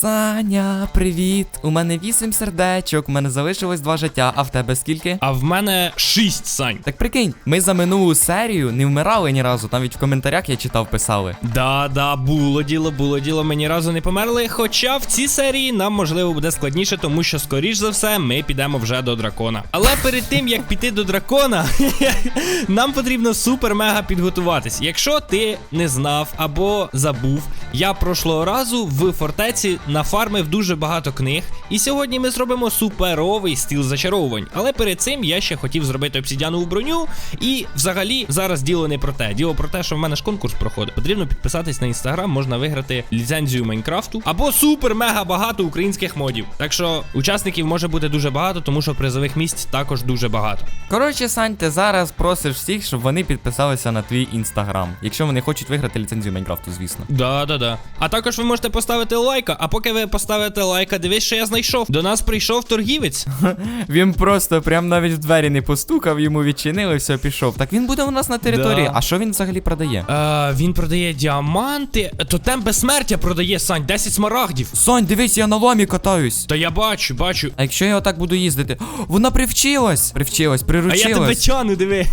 Саня, привіт! У мене вісім сердечок, у мене залишилось два життя, а в тебе скільки? А в мене шість сань. Так прикинь, ми за минулу серію не вмирали ні разу, навіть в коментарях я читав, писали. Да, да, було діло, було діло. Ми ні разу не померли. Хоча в цій серії нам можливо буде складніше, тому що, скоріш за все, ми підемо вже до дракона. Але перед тим як піти до дракона, нам потрібно супер-мега підготуватись. Якщо ти не знав або забув, я прошлого разу в фортеці нафармив дуже багато книг. І сьогодні ми зробимо суперовий стіл зачаровувань. Але перед цим я ще хотів зробити обсідіанову броню. І взагалі зараз діло не про те. Діло про те, що в мене ж конкурс проходить. Потрібно підписатись на інстаграм, можна виграти ліцензію Майнкрафту або супер-мега багато українських модів. Так що учасників може бути дуже багато, тому що призових місць також дуже багато. Коротше, Сань, ти зараз просиш всіх, щоб вони підписалися на твій інстаграм. Якщо вони хочуть виграти ліцензію Майнкрафту, звісно. Да, да, да. А також ви можете поставити лайка. А поки ви поставите лайка, дивись, що я знайшов. До нас прийшов торгівець. Він просто прям навіть в двері не постукав, йому відчинили, все пішов. Так він буде у нас на території. Да. А що він взагалі продає? Е, він продає діаманти. Тотем безсмертя продає Сань, 10 смарагдів. Сонь, дивись, я на ламі катаюсь. Та я бачу, бачу. А якщо я отак буду їздити? О, вона привчилась! Привчилась, А я тебе тяну, диви.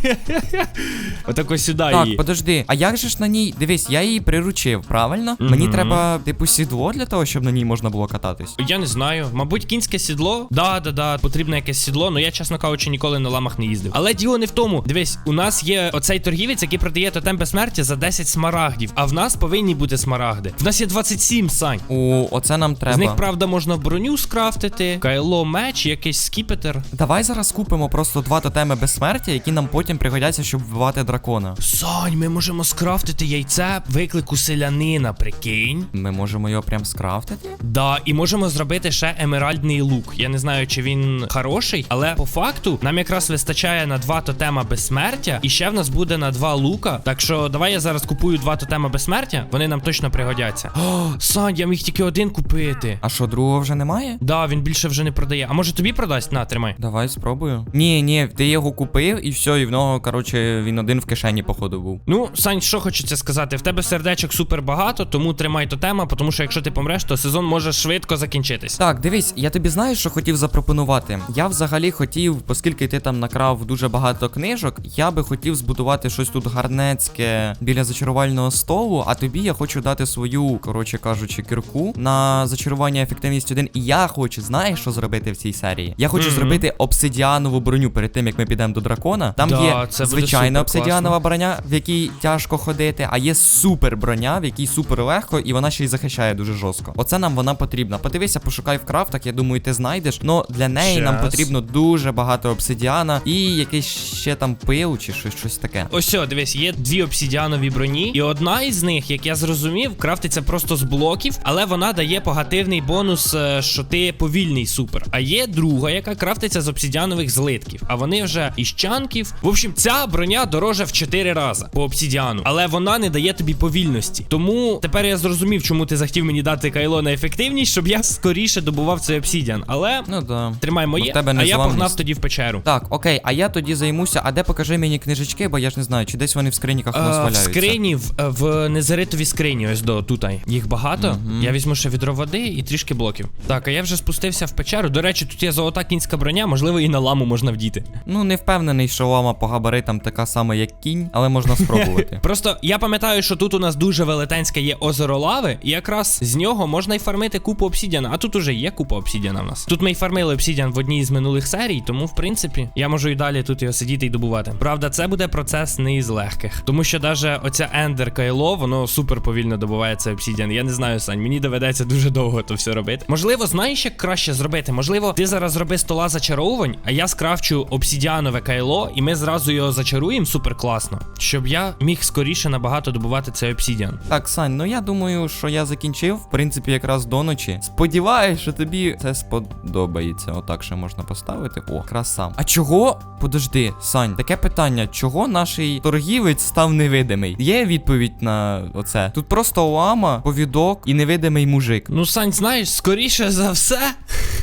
Отако сюди Так, її. подожди, а як же ж на ній? Дивись, я її приручив, правильно? Мені треба, типу, сідло для того, щоб на ній можна було кататись. Я не знаю. Мабуть, кінське сідло. Да, да, да, потрібно якесь сідло, але я, чесно кажучи, ніколи на ламах не їздив. Але діло не в тому. Дивись, у нас є оцей торгівець, який продає тотем безсмертя за 10 смарагдів. А в нас повинні бути смарагди. В нас є 27 сань. О, оце нам треба. З них, правда, можна броню скрафтити, кайло, меч, якийсь скіпетр. Давай зараз купимо просто два тотеми безсмертя, які нам потім пригодяться, щоб вбивати дракона. Сань, ми можемо скрафтити яйце виклику селянина, прикинь. Ми можемо його прям скрафтити? Да, і можемо зробити ще емеральдний лук. Я не знаю, чи він хороший, але по факту нам якраз вистачає на два тотема безсмертя, і ще в нас буде на два лука. Так що давай я зараз купую два тотема безсмертя, вони нам точно пригодяться. О, Сань, я міг тільки один купити. А що, другого вже немає? Да, він більше вже не продає. А може тобі продасть? На, тримай. Давай спробую. Ні, ні, ти його купив і все, і в нього, коротше, він один в кишені, походу, був. Ну, Сань, що хочеться сказати? В тебе сердечок супер багато, тому тримай тотема, тому що якщо ти помреш, то сезон може швидко закінчитись. Так, дивись, я тобі знаю, що хотів запропонувати. Я взагалі хотів, оскільки ти там накрав дуже багато книжок, я би хотів збудувати щось тут гарнецьке біля зачарувального столу, а тобі я хочу дати свою, коротше кажучи, кірку на зачарування ефективність 1. І я хочу, знаєш, що зробити в цій серії? Я хочу Мгм. зробити обсидіанову броню перед тим, як ми підемо до дракона. Там Да, є це звичайна обсидіанова броня, в якій тяжко ходити, а є супер броня, в якій супер легко, і вона ще й захищає дуже жорстко. Оце нам вона потрібна. Подивися, пошукай в крафтах, я думаю, ти знайдеш. Но для неї нам потрібно дуже багато обсидіана і якийсь ще там пил чи щось, щось таке. Ось, дивись, є дві обсідіанові броні, і одна із них, як я зрозумів, крафтиться просто з блоків, але вона дає погативний бонус, е, що ти повільний супер. А є друга, яка крафтиться з обсідіанових злитків. А вони вже із чанків. В общем, ця броня дорожа в 4 рази по обсідіану, але вона не дає тобі повільності. Тому тепер я зрозумів, чому ти захотів мені дати кайло на ефективність, щоб я скоріше добував цей обсідіан. Але Ну да. тримай моє, в тебе а я погнав тоді в печеру. Так, окей, а я тоді займуся. А де покажи мені книжечки, бо я ж не знаю, чи десь вони в скриніках у нас Е, в валяються. скрині, в, е, в незаритовій скрині, ось до тут. Їх багато. Я візьму ще відро води і трішки блоків. Так, а я вже спустився в печеру. До речі, тут є золота кінська броня, можливо, і на ламу можна вдіти. Ну, не впевнений, що лама по габаритам така сама, як кінь, але можна спробувати. Просто я пам'ятаю, що тут у нас дуже велетенське є озеро лави, і якраз з нього можна й фармити купу обсідіана. А тут уже є купа обсідіана в нас. Тут ми й фармили обсідіан в одній з минулих серій, тому в принципі я можу і далі тут його сидіти і добувати. Правда, це буде процес не із легких, тому що даже оця ендер кайло, воно супер повільно добуває цей обсідіан. Я не знаю, Сань, мені доведеться дуже довго то все робити. Можливо, знаєш, як краще зробити? Можливо, ти зараз зроби стола зачаровувань, а я скрафчу обсідіанове кайло, і ми зразу його зачаруємо супер класно, щоб я міг скоріше набагато добувати цей обсідіан. Так, Сань, ну я думаю, що я закінчив, в принципі, якраз до ночі. Сподіваюсь, що тобі це сподобається. Отак ще можна поставити. О, краса. А чого? Подожди, Сань, таке питання: чого наш торгівець став невидимий? Є відповідь на оце? Тут просто лама, повідок і невидимий мужик. Ну, Сань, знаєш, скоріше за все,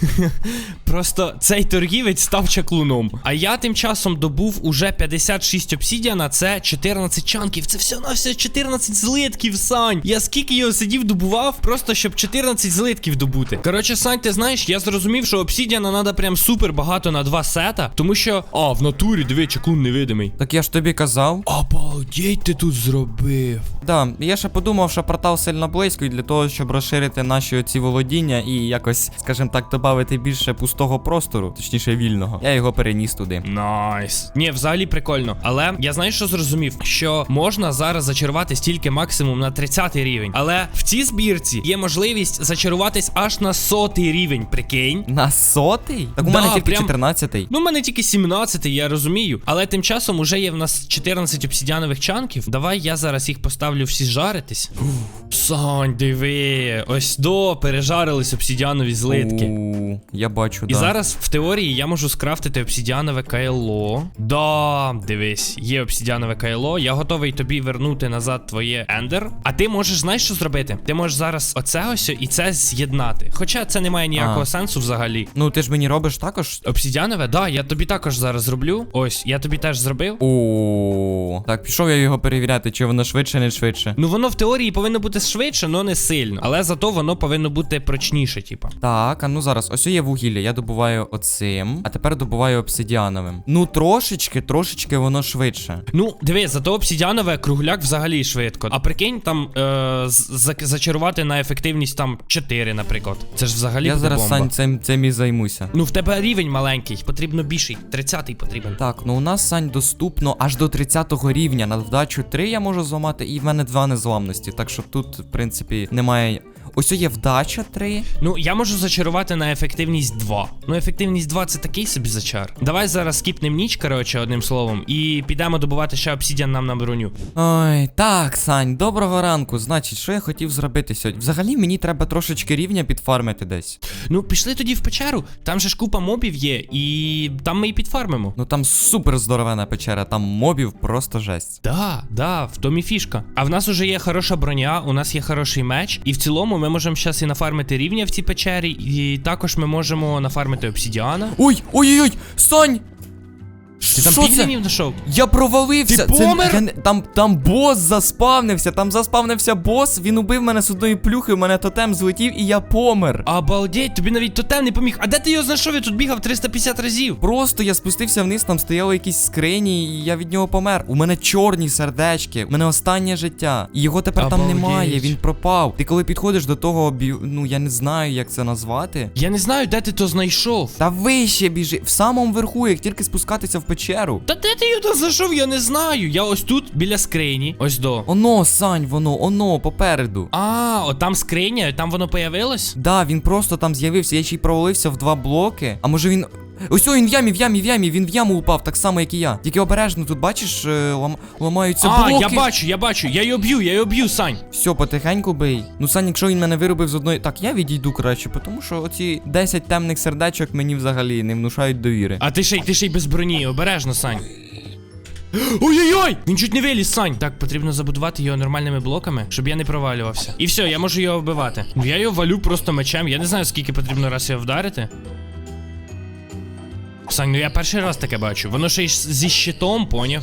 Просто цей торгівець став чаклуном. А я тим часом добув уже 56 обсідіана, це 14 чанків. Це все на все 14 злитків, Сань. Я скільки його сидів, добував, просто щоб 14 злитків добути. Коротше, Сань, ти знаєш, я зрозумів, що обсідіана треба прям супер багато на два сета, тому що. А, в натурі, диви, чаклун невидимий. Так я ж тобі казав. Обалдеть, ти тут зробив. Да, я ще подумав, що портал сильно близько, і для того, щоб розширити наші оці володіння і якось, скажімо так, додати більше пустого простору, точніше вільного, я його переніс туди. Найс. Ні, взагалі прикольно. Але я знаю, що зрозумів, що можна зараз зачарувати стільки максимум на 30 рівень. Але в цій збірці є можливість зачаруватись аж на сотий рівень, прикинь. На сотий? Так у Да, мене тільки прям- 14-й. Ну, в мене тільки 17, я розумію. Але тим часом уже є в нас 14 обсідіанових чанків. Давай я зараз їх поставлю всі жаритись. Ух, Сань, диви. Ось до пережарились обсідіанові злитки. У, я бачу, І да. зараз в теорії я можу скрафтити обсідіанове кайло. Да, дивись, є обсідіанове кайло. Я готовий тобі вернути назад твоє ендер. А ти можеш знаєш, що зробити? Ти можеш зараз оце ось і це з'єднати. Хоча це не має ніякого А. сенсу взагалі. Ну ти ж мені робиш також. Обсідіанове, да, я тобі також зараз зроблю. Ось, я тобі теж зробив. О, так, пішов я його перевіряти, чи воно швидше, не швидше. Ну воно в теорії повинно бути швидше, але не сильно. Але зато воно повинно бути прочніше, типа. Так, а ну зараз, ось є вугілля, я добуваю оцим, а тепер добуваю обсидіановим. Ну трошечки, трошечки воно швидше. Ну, диви, зато обсідіанове кругляк взагалі швидко. А прикинь, там е, за- зачарувати на ефективність там 4, наприклад. Це ж взагалі я зараз бомба. Сань цим, цим і займуся. Ну, в тебе рівень маленький, потрібно більший. 30-й потрібен. Так, ну у нас Сань доступно аж до 30-го рівня. Вдачу 3 я можу зламати, і в мене 2 незламності. Так що тут, в принципі, немає. Ось є вдача 3. Ну, я можу зачарувати на ефективність 2. Ну, ефективність 2 це такий собі зачар. Давай зараз скіпнем ніч, коротше, одним словом, і підемо добувати ще обсідіан нам на броню. Ой, так, Сань, доброго ранку. Значить, що я хотів зробити сьогодні? Взагалі мені треба трошечки рівня підфармити десь. Ну, пішли тоді в печеру. Там же ж купа мобів є, і там ми і підфармимо. Ну там супер здоровена печера, там мобів просто жесть. Да, да, в тому і фішка. А в нас уже є хороша броня, у нас є хороший меч, і в цілому ми можемо зараз і нафармити рівня в цій печері, і також ми можемо нафармити обсідіана. Ой, ой-ой-ой! Ти там Що це? піглінів знайшов? Я провалився. Ти помер? я не- там, там бос заспавнився, там заспавнився бос, він убив мене з одної плюхи, у мене тотем злетів і я помер. Обалдеть, тобі навіть тотем не поміг. А де ти його знайшов? Я тут бігав 350 разів. Просто я спустився вниз, там стояли якісь скрині, і я від нього помер. У мене чорні сердечки, у мене останнє життя. І його тепер там Обалдеть. немає, він пропав. Ти коли підходиш до того, бі... ну я не знаю, як це назвати. Я не знаю, де ти то знайшов. Та вище біжи, в самому верху, як тільки спускатися в печеру. Та де ти його зайшов? Я не знаю. Я ось тут біля скрині. Ось до. Оно, Сань, воно, оно, попереду. А, от там скриня, там воно появилось? Да, він просто там з'явився, я ще й провалився в два блоки. А може він. Ось о, він в ямі, в ямі, в ямі, він в яму упав, так само, як і я. Тільки обережно, тут бачиш, е, лам... ламаються а, блоки. я бачу, я бачу. Я його б'ю, я його б'ю, Сань. Все, потихеньку бий. Ну, Сань, якщо він мене виробив з одної. Так, я відійду краще, тому що оці 10 темних сердечок мені взагалі не внушають довіри. А ти ще й ти ще й без броні, обережно, Сань. Ой-ой-ой! Він чуть не виліз, Сань. Так, потрібно забудувати його нормальними блоками, щоб я не провалювався. І все, я можу його вбивати. Я його валю просто мечем. Я не знаю, скільки потрібно раз його вдарити. Сань, ну я перший раз таке бачу. Воно ще й зі щитом, поняв.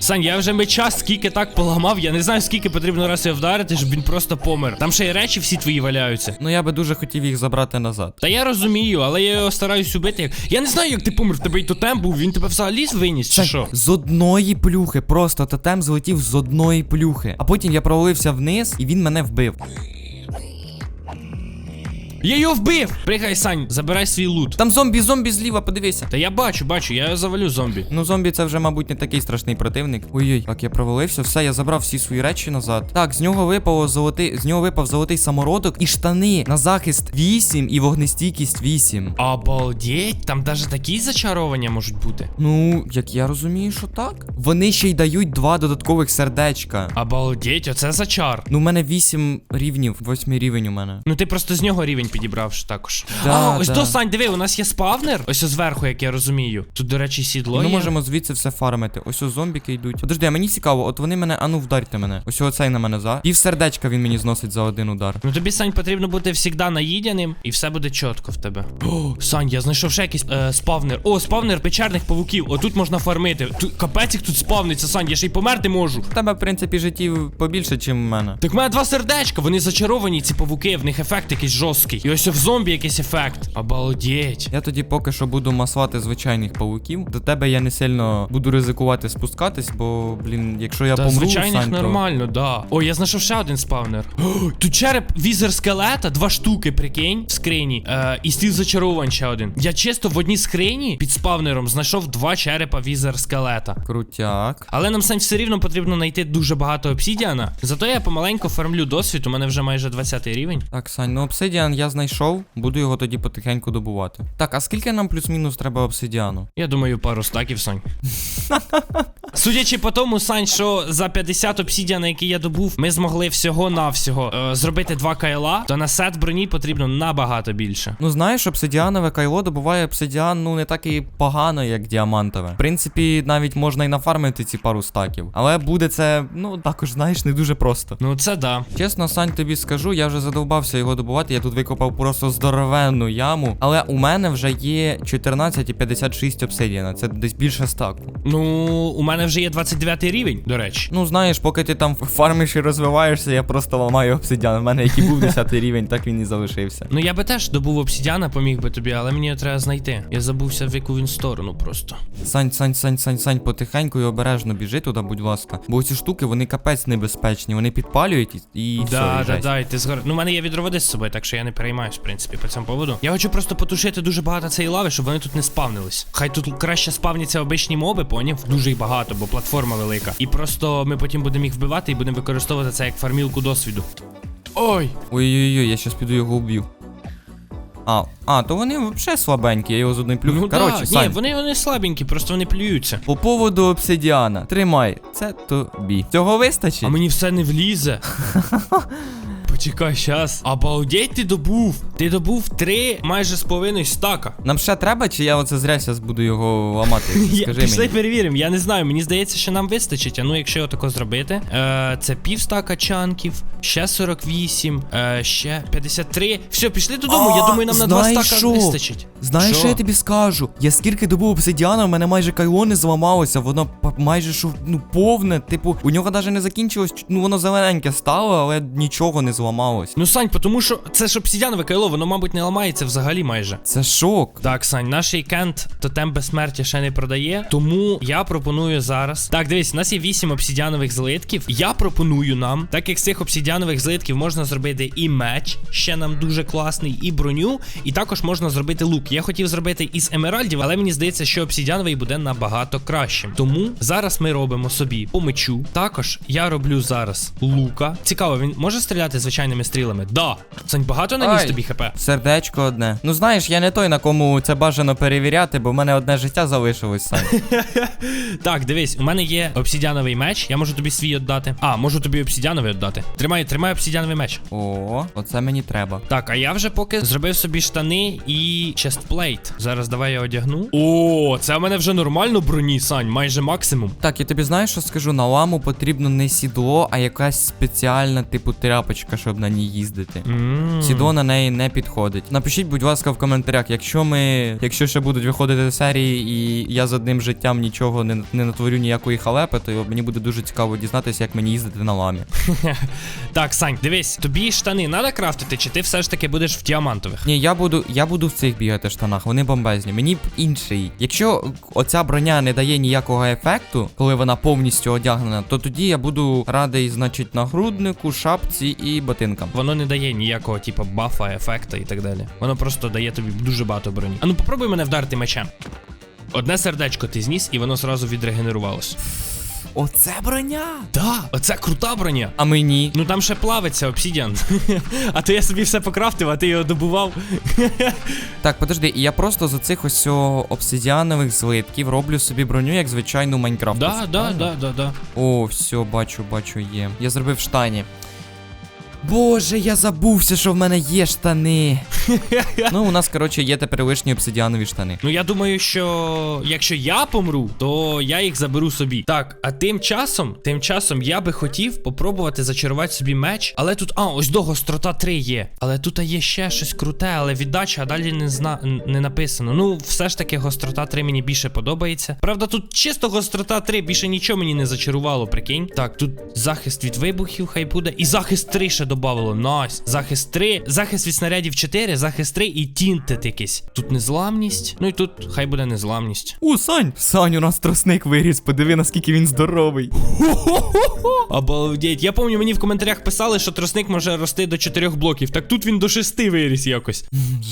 Сань, я вже меча скільки так поламав, я не знаю, скільки потрібно раз його вдарити, щоб він просто помер. Там ще й речі всі твої валяються. Ну я би дуже хотів їх забрати назад. Та я розумію, але я його стараюсь убити. Я не знаю, як ти помер, в тебе й тотем був, він тебе взагалі виніс, чи що? З одної плюхи, просто тотем злетів з одної плюхи. А потім я провалився вниз і він мене вбив. Я його вбив! Пригай, Сань, забирай свій лут. Там зомбі, зомбі зліва, подивися. Та я бачу, бачу, я завалю зомбі. Ну, зомбі це вже, мабуть, не такий страшний противник. Ой-ой, так я провалився, все, я забрав всі свої речі назад. Так, з нього випало золотий, з нього випав золотий самородок і штани на захист 8 і вогнестійкість 8. Обалдеть, там навіть такі зачарування можуть бути. Ну, як я розумію, що так. Вони ще й дають два додаткових сердечка. Обалдеть, оце зачар. Ну, у мене 8 рівнів, 8 рівень у мене. Ну ти просто з нього рівень підібрав ж також. Да, а, ось да. до Сань, диви, у нас є спавнер. Ось ось зверху, як я розумію. Тут, до речі, сідло. Ми є. можемо звідси все фармити. Ось о зомбіки йдуть. Подожди, а мені цікаво, от вони мене, ану вдарте мене. Ось оцей на мене за. Пів сердечка він мені зносить за один удар. Ну тобі, Сань, потрібно бути завжди наїдяним, і все буде чітко в тебе. О, Сань, я знайшов ще якийсь е, спавнер. О, спавнер печерних павуків. Отут можна фармити. Тут капець їх тут спавниться, Сань, я ще й померти можу. В тебе, в принципі, життів побільше, ніж в мене. Так в мене два сердечка, вони зачаровані, ці павуки, в них ефект якийсь жорсткий. І ось в зомбі якийсь ефект. Обалдеть. Я тоді поки що буду масувати звичайних павуків. До тебе я не сильно буду ризикувати спускатись, бо, блін, якщо я Та помру, звичайних Сань, то... нормально, да. О, я знайшов ще один спавнер. О, тут череп візер скелета, два штуки, прикинь, в скрині. Е, і стіл зачаровань ще один. Я чисто в одній скрині під спавнером знайшов два черепа візер скелета. Крутяк. Але нам Сань все рівно потрібно знайти дуже багато обсідіана. Зато я помаленьку фармлю досвід, у мене вже майже 20 рівень. Так, Сань, ну обсидіан я знайшов, буду його тоді потихеньку добувати. Так, а скільки нам плюс-мінус треба обсидіану? Я думаю, пару стаків, Сань. Судячи по тому, Сань, що за 50 обсідіана, які я добув, ми змогли всього-навсього е, зробити два кайла, то на сет броні потрібно набагато більше. Ну знаєш, обсидіанове кайло добуває обсидіан, ну не так і погано, як діамантове. В принципі, навіть можна і нафармити ці пару стаків. Але буде це, ну також, знаєш, не дуже просто. Ну це да. Чесно, Сань, тобі скажу, я вже задовбався його добувати. Я тут викопав просто здоровенну яму. Але у мене вже є 14 і 56 обсидіана. Це десь більше стаку. Ну, у мене вже є 29 рівень, до речі. Ну знаєш, поки ти там фармиш і розвиваєшся, я просто ламаю обсидіан. У мене який був 10 рівень, так він і залишився. Ну я би теж добув обсідіана, поміг би тобі, але мені його треба знайти. Я забувся в яку він сторону просто. Сань, Сань, Сань, Сань, Сань, потихеньку і обережно біжи туди, будь ласка. Бо ці штуки вони капець небезпечні, вони підпалюють і, і все. Да, і да, жесть. да, і ти згор... Ну, у мене є відро води з собою, так що я не переймаюсь, в принципі, по цьому поводу. Я хочу просто потушити дуже багато цієї лави, щоб вони тут не спавнились. Хай тут краще спавняться обичні моби, поняв? Дуже їх багато, бо платформа велика. І просто ми потім будемо їх вбивати і будемо використовувати це як фармілку досвіду. Ой! Ой-ой-ой, я щас піду його вб'ю. А, а, то вони взагалі слабенькі, я його з одним плюх. Ну Коротше, да, Сань, ні, вони, вони слабенькі, просто вони плюються. по поводу обсидіана. Тримай, це тобі. Цього вистачить? А мені все не влізе. Почекай, щас. Обалдеть, ти добув. Ти добув три майже з половиною стака. Нам ще треба, чи я оце зря щас буду його ламати? Скажи пішли мені. перевіримо. Я не знаю, мені здається, що нам вистачить. А ну, якщо його тако зробити. Е, це пів стака чанків, ще 48, е, ще 53. Все, пішли додому. А, я думаю, нам на два знаєш стака що? вистачить. Знаєш, що я тобі скажу? Я скільки добув обсидіана, у мене майже кайло не зламалося, воно майже що, ну, повне. Типу, у нього навіть не закінчилось, ну воно зелененьке стало, але нічого не зламалось. Ну, Сань, тому що це ж обсідянове кайло, воно, мабуть, не ламається взагалі майже. Це шок. Так, Сань, наш кент тотем безсмертя ще не продає, тому я пропоную зараз. Так, дивись, у нас є 8 обсідіанових злитків. Я пропоную нам, так як з цих обсідіанових злитків можна зробити і меч, ще нам дуже класний, і броню, і також можна зробити лук. Я хотів зробити із емеральдів, але мені здається, що обсідіановий буде набагато кращим. Тому зараз ми робимо собі по мечу. Також я роблю зараз лука. Цікаво, він може стріляти звичайними стрілами? Да. Сань, багато наніс тобі хп? Сердечко одне. Ну знаєш, я не той, на кому це бажано перевіряти, бо в мене одне життя залишилось Сань. Так, дивись, у мене є обсідіановий меч. Я можу тобі свій віддати. А, можу тобі обсідіановий віддати. Тримай, тримай обсідіановий меч. О, оце мені треба. Так, а я вже поки зробив собі штани і честплейт. Зараз давай я одягну. О, це в мене вже нормально броні, Сань, майже максимум. Так, я тобі знаєш, що скажу, на ламу потрібно не сідло, а якась спеціальна, типу, тряпочка, щоб на ній їздити. М. Сідло на неї не підходить. Напишіть, будь ласка, в коментарях, якщо ми. Якщо ще будуть виходити серії, і я з одним життям нічого не, не натворю ніякої халепи, то мені буде дуже цікаво дізнатися, як мені їздити на ламі. Так, Сань, дивись, тобі штани треба крафтити, чи ти все ж таки будеш в діамантових? Ні, я буду, я буду в цих бігати штанах, вони бомбезні. Мені б інший. Якщо оця броня не дає ніякого ефекту, коли вона повністю одягнена, то тоді я буду радий, значить, нагруднику, шапці і ботинкам. Воно не дає ніякого типу бафа, ефекта і так далі. Воно просто дає тобі дуже багато броні. А ну попробуй мене вдарити мечем. Одне сердечко ти зніс, і воно зразу відрегенерувалось. Оце броня! Да, оце крута броня. А мені. Ну там ще плавиться обсідіан. а то я собі все покрафтив, а ти його добував. Так, подожди, і я просто з оцих ось обсидіанових злитків роблю собі броню, як звичайну Майнкрафт. да, да, да, да, да. О, все, бачу, бачу, є. Я зробив штані. Боже, я забувся, що в мене є штани. ну, у нас, коротше, є тепер лишні обсидіанові штани. Ну я думаю, що якщо я помру, то я їх заберу собі. Так, а тим часом, тим часом я би хотів попробувати зачарувати собі меч. Але тут, а, ось до гострота 3 є. Але тут є ще щось круте, але віддача, а далі не зна не написано. Ну, все ж таки, гострота 3 мені більше подобається. Правда, тут чисто гострота 3, більше нічого мені не зачарувало, прикинь. Так, тут захист від вибухів, хай буде. І захист 3 ще додавало. Найс. Захист 3, захист від снарядів 4, захист 3 і тінтет якийсь. Тут незламність. Ну і тут хай буде незламність. У, Сань! Сань, у нас тросник виріс, подиви, наскільки він здоровий. Обалдеть. Я пам'ятаю, мені в коментарях писали, що тросник може рости до 4 блоків. Так тут він до 6 виріс якось.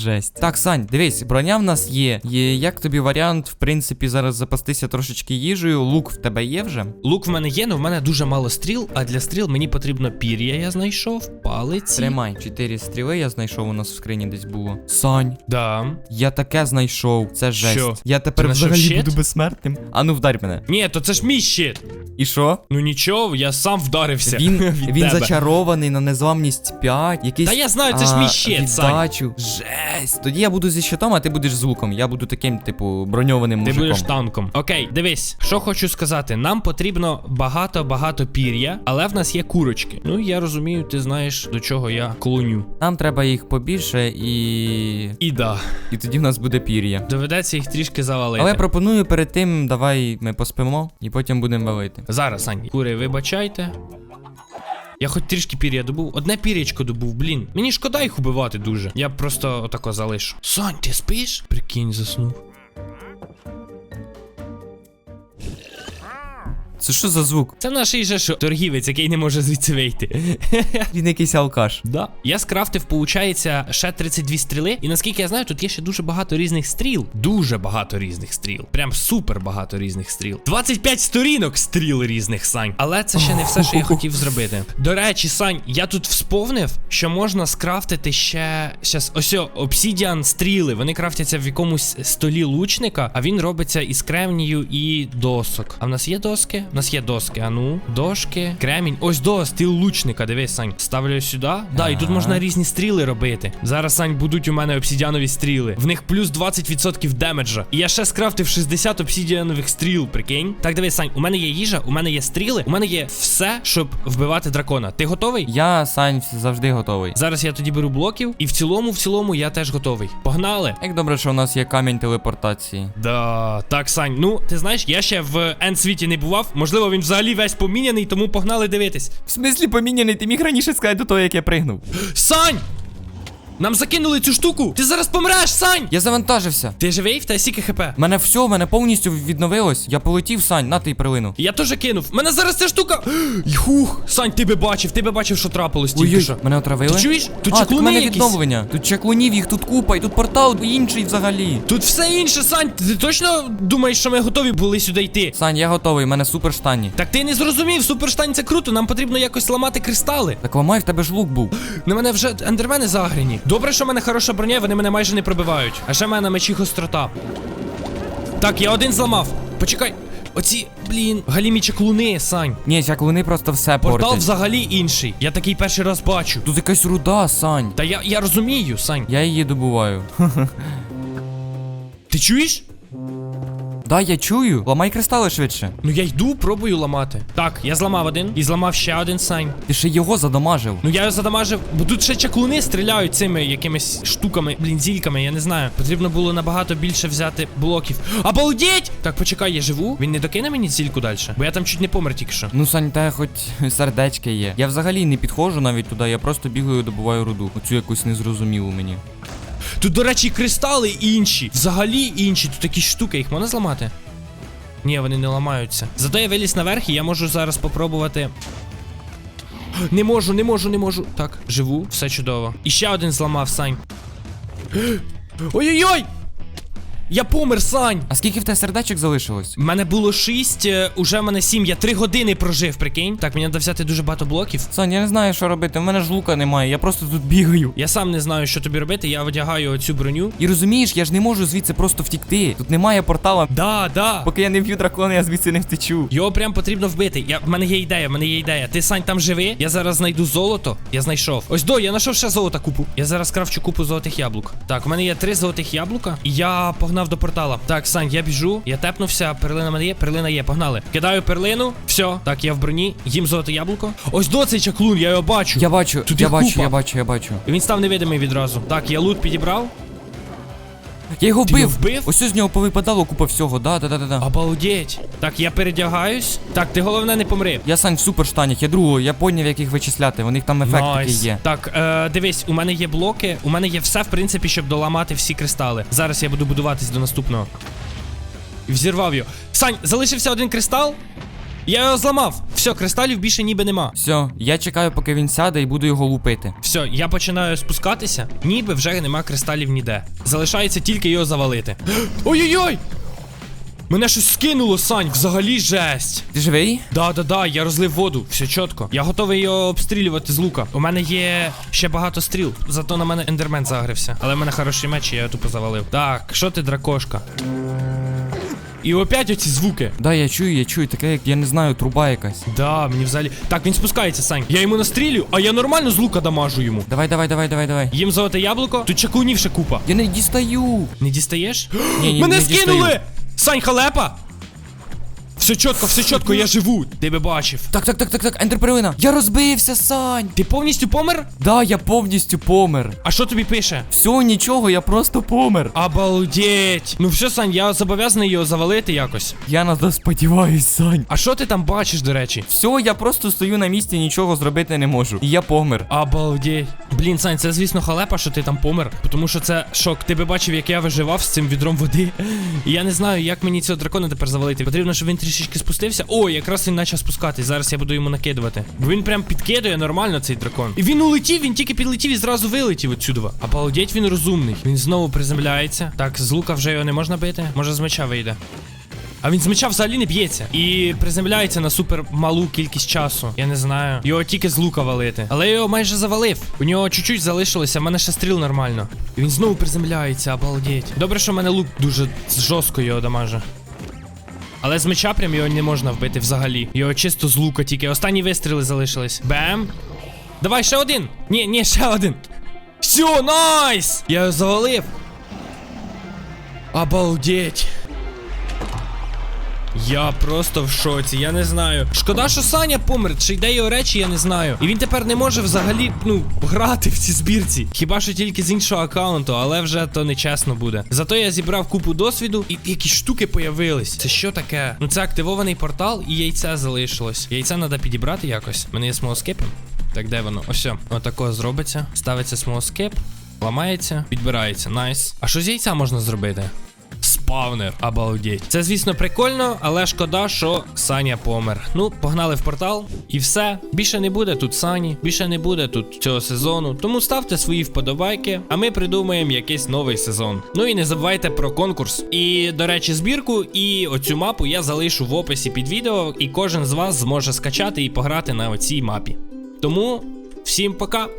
Жесть. Так, Сань, дивись, броня в нас є. є. Як тобі варіант, в принципі, зараз запастися трошечки їжею? Лук в тебе є вже? Лук в мене є, але в мене дуже мало стріл, а для стріл мені потрібно пір'я, я знайшов, палиці. Тримай, чотири стріли я знайшов, у нас в скрині десь було. Сань, Да. я таке знайшов. Це жесть. Що? Я тепер Ти знайшов взагалі щит? буду безсмертним. А ну вдарь мене. Ні, то це ж мій щит. І що? Ну нічого, я сам вдарився. Він, від він тебе. зачарований на незламність 5. Якийсь, Та я знаю, це ж мій щит, Сань. віддачу. Жесть. Тоді я буду зі щитом, а ти будеш з луком. Я буду таким, типу, броньованим Ти мужиком. будеш танком. Окей, дивись, що хочу сказати. Нам потрібно багато-багато пір'я, але в нас є курочки. Ну я розумію, ти знаєш, до чого я клоню. Нам треба їх побільше і. І да, І тоді в нас буде пір'я. доведеться їх трішки завалити. Але я пропоную перед тим, давай ми поспимо і потім будемо валити. Зараз, Сань, кури, вибачайте. Я хоч трішки пір'я добув. Одне пір'ячко добув, блін. Мені шкода їх убивати дуже. Я просто отако залишу. Сань, ти спиш? Прикинь, заснув. Це що за звук? Це наш же що торгівець, який не може звідси вийти. Він якийсь алкаш. Да. Я скрафтив, получається, ще 32 стріли. І наскільки я знаю, тут є ще дуже багато різних стріл. Дуже багато різних стріл. Прям супер багато різних стріл. 25 сторінок стріл різних, Сань. Але це ще не все, що я хотів зробити. До речі, Сань, я тут всповнив, що можна скрафтити ще. Щас, ось обсідіан стріли. Вони крафтяться в якомусь столі лучника, а він робиться із кремнію і досок. А в нас є доски? У нас є доски. А ну, дошки, кремінь. Ось до стіл лучника. Дивись, Сань. Ставлю сюди. Да, і тут можна різні стріли робити. Зараз, Сань, будуть у мене обсідіанові стріли. В них плюс 20% демеджа. І я ще скрафтив 60 обсідіанових стріл, прикинь. Так, дивись, Сань, у мене є їжа, у мене є стріли, у мене є все, щоб вбивати дракона. Ти готовий? Я, Сань, завжди готовий. Зараз я тоді беру блоків, і в цілому, в цілому, я теж готовий. Погнали! Як добре, що у нас є камінь телепортації. Да, так, Сань, ну ти знаєш, я ще в Енд світі не бував. Можливо, він взагалі весь поміняний, тому погнали дивитись. В смислі поміняний, ти міг раніше сказати до того, як я пригнув. Сань! Нам закинули цю штуку! Ти зараз помреш, Сань! Я завантажився. Ти живий в тебе стільки хп? Мене все, мене повністю відновилось. Я полетів, Сань, на ти прилину. Я теж кинув. Мене зараз ця штука. Хух, Сань, ти би бачив, ти би бачив, що трапилось тільки що. мене отравили. Ти чуєш? Тут а, чеклуни мене якісь. відновлення. Тут чеклунів, їх тут купа, і тут портал інший взагалі. Тут все інше, Сань. Ти точно думаєш, що ми готові були сюди йти? Сань, я готовий, в мене супер штані. Так ти не зрозумів, суперштань це круто, нам потрібно якось ламати кристали. Так ламай, в тебе ж лук був. На мене вже ендермени загрені. Добре, що в мене хороша броня, вони мене майже не пробивають. А ще в мене на мечі гострота. Так, я один зламав. Почекай. Оці, блін, галімі чеклуни, Сань. Ні, чеклуни просто все Портал взагалі інший. Я такий перший раз бачу. Тут якась руда, Сань. Та я, я розумію, Сань. Я її добуваю. Ти чуєш? Да, я чую. Ламай кристали швидше. Ну я йду, пробую ламати. Так, я зламав один і зламав ще один сань. Ти ще його задамажив. Ну я його задамажив, бо тут ще чаклуни стріляють цими якимись штуками, блін, зільками, я не знаю. Потрібно було набагато більше взяти блоків. Обалдеть! Так, почекай, я живу. Він не докине мені зільку далі, бо я там чуть не помер тільки що. Ну, Сань, те хоч сердечки є. Я взагалі не підходжу навіть туди, я просто бігаю, добуваю руду. Оцю якусь незрозумілу мені. Тут, до речі, кристали інші. Взагалі інші. Тут такі штуки, їх можна зламати? Ні, вони не ламаються. Зато я виліз наверх і я можу зараз попробувати. Не можу, не можу, не можу. Так, живу, все чудово. І ще один зламав, Сань. Ой-ой-ой! Я помер, Сань! А скільки в тебе сердечок залишилось? У мене було 6, уже в мене 7, я 3 години прожив, прикинь. Так, мені треба взяти дуже багато блоків. Сань, я не знаю, що робити. У мене ж лука немає, я просто тут бігаю. Я сам не знаю, що тобі робити, я одягаю оцю броню. І розумієш, я ж не можу звідси просто втікти. Тут немає портала. Да, да. Поки я не вб'ю дракона, я звідси не втечу. Його прям потрібно вбити. Я, в мене є ідея, в мене є ідея. Ти Сань там живи. Я зараз знайду золото. Я знайшов. Ось до, я знайшов ще золота купу. Я зараз крафчу купу золотих яблук. Так, у мене є три золотих яблука. І я погнав до портала. Так, Сань, я біжу. Я тепнувся. Перлина мене є, перлина є. Погнали. Кидаю перлину. Все. Так, я в броні. Їм золоте яблуко. Ось до цей чаклун, я його бачу. Я бачу, Тут я їх бачу, купа. я бачу, я бачу. І Він став невидимий відразу. Так, я лут підібрав. Я його Ти його вбив. вбив? Ось з нього повипадало купа всього. Да, да, да, да, да. Обалдеть. Так, я передягаюсь. Так, ти головне не помри. Я Сань в супер штанях, я другого, я поняв, як їх вичисляти. У них там ефект такий є. Так, е, дивись, у мене є блоки, у мене є все, в принципі, щоб доламати всі кристали. Зараз я буду будуватись до наступного. І Взірвав його. Сань, залишився один кристал. Я його зламав. Все, кристалів більше ніби нема. Все, я чекаю, поки він сяде і буду його лупити. Все, я починаю спускатися, ніби вже нема кристалів ніде. Залишається тільки його завалити. Ой-ой-ой! Мене щось скинуло, Сань, взагалі жесть. Ти живий? Да, да, да, я розлив воду, все чітко. Я готовий його обстрілювати з лука. У мене є ще багато стріл, зато на мене ендермен загрився. Але в мене хороший меч, і я його тупо завалив. Так, що ти, дракошка? І опять оці звуки. Да, я чую, я чую, таке, як я не знаю, труба якась. Да, мені взагалі. Так, він спускається, Сань. Я йому настрілю, а я нормально з лука дамажу йому. Давай, давай, давай, давай, давай. Їм золоте яблуко. Тут чаклунів ще купа. Я не дістаю. Не дістаєш? Ні, ні, Мене не скинули! дістаю. Сань, халепа! Все чітко, все чітко, я живу. Ти би бачив. Так, так, так, так, так, ендерперлина. Я розбився, Сань. Ти повністю помер? Да, я повністю помер. А що тобі пише? Все, нічого, я просто помер. Обалдеть! Ну все, Сань, я зобов'язаний його завалити якось. Я на це сподіваюсь, Сань. А що ти там бачиш, до речі? Все, я просто стою на місці, нічого зробити не можу. І я помер. Обалдеть. Блін, Сань, це звісно халепа, що ти там помер. Тому що це шок. Ти би бачив, як я виживав з цим відром води. І я не знаю, як мені цього дракона тепер завалити. Потрібно, щоб він трішечки спустився. О, якраз він почав спускатись. Зараз я буду йому накидувати. Бо він прям підкидує нормально цей дракон. І він улетів, він тільки підлетів і зразу вилетів отсюди. Обалдеть, він розумний. Він знову приземляється. Так, з лука вже його не можна бити. Може з меча вийде. А він з меча взагалі не б'ється і приземляється на супер малу кількість часу. Я не знаю. Його тільки з лука валити. Але його майже завалив. У нього чуть-чуть залишилося, в мене ще стріл нормально. І він знову приземляється, обалдеть. Добре, що в мене лук дуже жорстко його дамаже. Але з меча прям його не можна вбити взагалі. Його чисто з лука, тільки останні вистріли залишились. Бем. Давай ще один. Ні, ні, ще один. Все, найс! Я його завалив. Обалдеть. Я просто в шоці, я не знаю. Шкода, що Саня помер, чи йде його речі, я не знаю. І він тепер не може взагалі, ну, грати в ці збірці. Хіба що тільки з іншого аккаунту, але вже то нечесно буде. Зато я зібрав купу досвіду і якісь штуки появились. Це що таке? Ну це активований портал і яйце залишилось. Яйце треба підібрати якось. Мене є смолоскипи. Так, де воно? Ось. Отако зробиться. Ставиться смолоскип, ламається, підбирається. Найс. А що з яйця можна зробити? Спавнер, обалдеть. Це, звісно, прикольно, але шкода, що Саня помер. Ну, погнали в портал, і все. Більше не буде тут Сані, більше не буде тут цього сезону. Тому ставте свої вподобайки, а ми придумаємо якийсь новий сезон. Ну і не забувайте про конкурс. І, до речі, збірку і оцю мапу я залишу в описі під відео, і кожен з вас зможе скачати і пограти на оцій мапі. Тому всім пока!